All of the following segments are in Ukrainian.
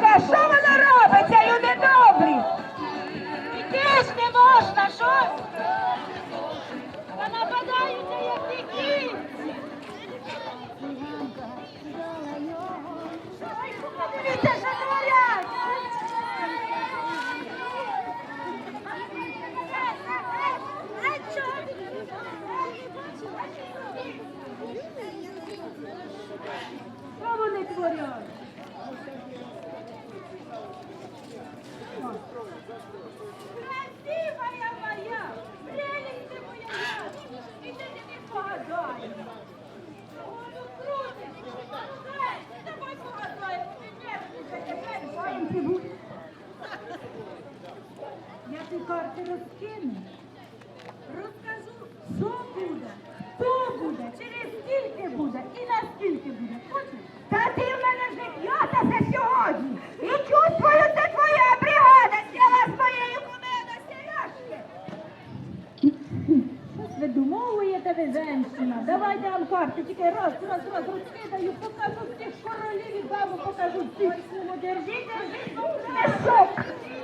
Та що вона робить, ця добрі? Іти ж не можна, що? Та нападаються, як диківці. Подивіться, що творять! Що вони творять? Красивая моя, прелесть ти моя, і ти не погадай. Ой, крутить, Ей, давай погадай, Маєте бути. Я ті карти розкину. Розкажу, що буде, хто буде, через скільки буде і наскільки буде. Хочеш? Та ти в мене вже п'ятася сьогодні. І чувствую, це твоя бригада сіла з моєю кумою на сережки. Щось видумовуєте ви, женщина. Давайте вам карти, тільки раз, раз, раз розкидаю, покажу всіх королів і даму, покажу всіх. Держи, держи, мешок. У мене була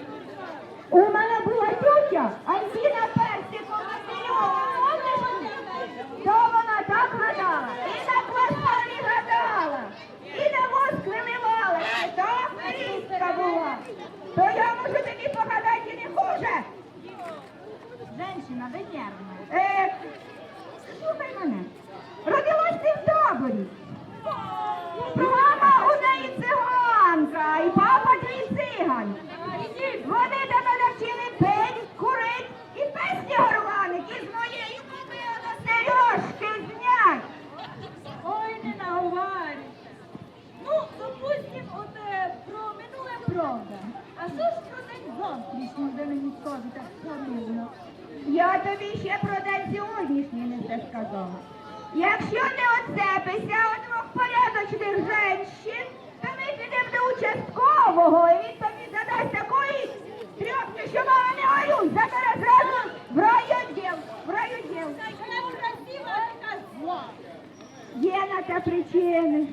тютя, Антіна Персикова. То вона так гадала, і на кварталі гадала, і на воск вимивала, і то різка була. То я можу тобі погадати не хуже. Женщина, ви нервна. Е, слухай мене. Родилась ти в таборі. Мама у неї циганка, і папа твій циган. Вони тебе навчили пить, курить і песні горланик із моєї купили на сережки знять. Ой, не наговарь. Ну, допустим, от е, про минуле правда. А що ж про день завтрашній, де мені скажете, правильно? Я тобі ще про день сьогоднішній не все сказала. Якщо не оцепися у двох порядочних женщин, то ми підемо до участкового, і він тобі задасть такої трьохи, що мама не горюй, забере зразу в райвідділ, в зла. Є на те причини.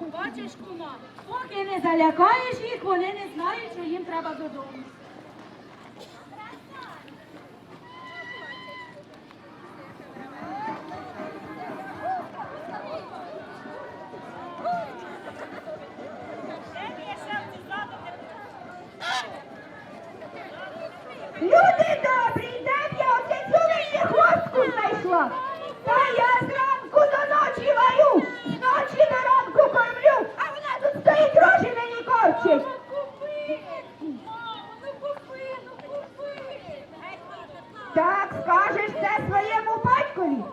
Бачиш, кума? Поки не залякаєш їх, вони не знають, що їм треба додому. Люди добрі, де б я оце цю мені хвостку знайшла? Та я зранку до ночі варю, з ночі до ранку кормлю, а вона тут стоїть гроші мені корчить. Купи! Мамо, ну купи, ну купи! Так скажеш це своєму батькові.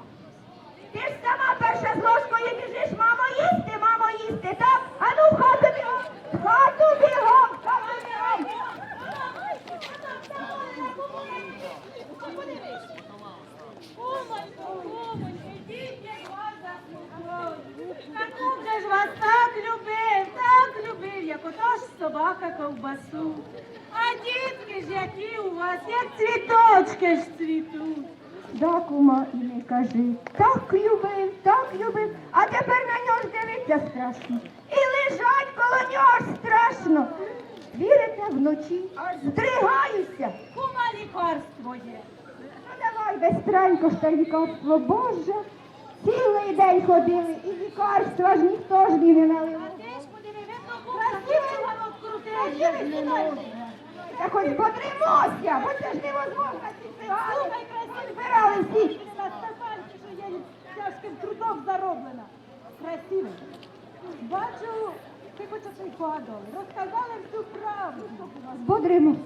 Ти ж сама перша з ложкою біжиш, мамо, їсти, мамо, їсти, так? А ну в хату бігом, в хату бігом, в хату бігом. Кумонько, кумонько, ідіть, як вас заслухаю. Та кум же ж вас так любив, так любив, як ото ж собака ковбасу. А дітки ж які у вас, як цвіточки ж цвітуть. Да, кума, і не кажи. Так любив, так любив, а тепер на нього ж дивиться страшно. І лежать коло нього ж страшно. Вірите вночі, аж здригаюся. Кума лікарство є. Ну давай безстранько ж та лікарство, Боже. Цілий день ходили і лікарства ж ніхто ж не наливав. А ти ж подиви, видно, Та хоч подримося, бо це ж невозможно ці цигани. Слухай, красивий. Збирали всі. Що є тяжким трудом зароблена. Красивий. Бачу, ти хочеш і падали. Розказали всю правду. Бодримося.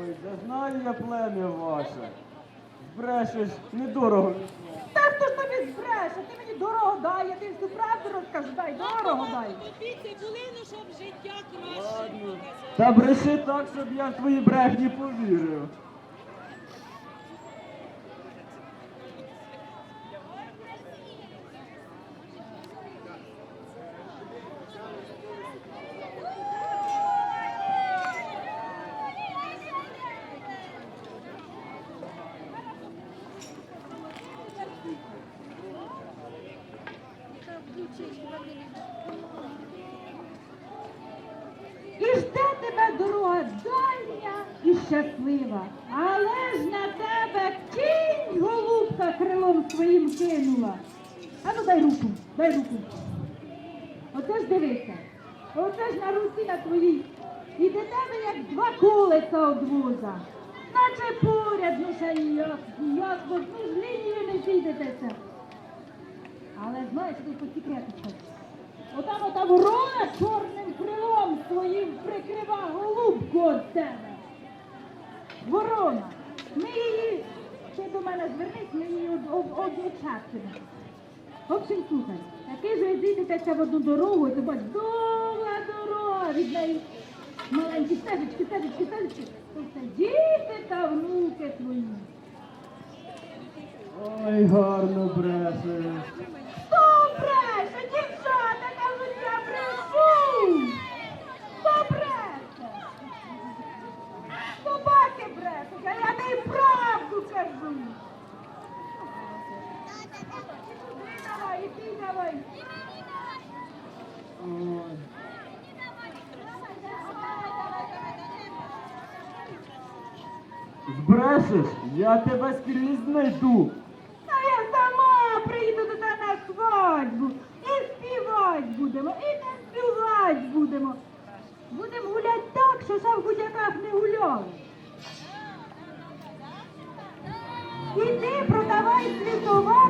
Ой, да знаю я плем'я ваше. Брешеш, недорого. Та хто ж тобі збреше? Ти мені дорого дай, я тобі всю правду розкажу, дай, дорого дай. Купіть хвилину, щоб життя краще. Та бреши так, щоб я в твої брехні повірив. Включить і щаслива. Але ж на тебе кінь голубка крилом своїм кинула. А ну дай руку, дай руку. Оце ж дивися. Оце ж на руці на твоїй. І до тебе як два колеса од воза. Наче поряд, ну ще і як, як, ну ж лінію не зійдетеся. Але знаєш, ти по секрету. Отам ота ворона чорним крилом своїм прикрива голубку від тебе. Ворона. Ми її, ще до мене звернись, ми її од- В общем, слухай, таки ж зійдетеся в одну дорогу, і ти бачиш, довга дорога від неї. Маленькі стежечки, стежечки, стежечки. Тобто діти та внуки твої. Ой, гарно брешеш. Хто бреше? Дівчата кажуть, я брешу. Хто бреше? Собаки а я правду кажу. Іди давай, іди давай. Ой. Збрешеш, я тебе скрізь знайду. А я сама приїду до тебе на свадьбу. І співати будемо, і співати будемо. Будемо гуляти так, що ще в гудяках не гуляли. বিকৃত হয়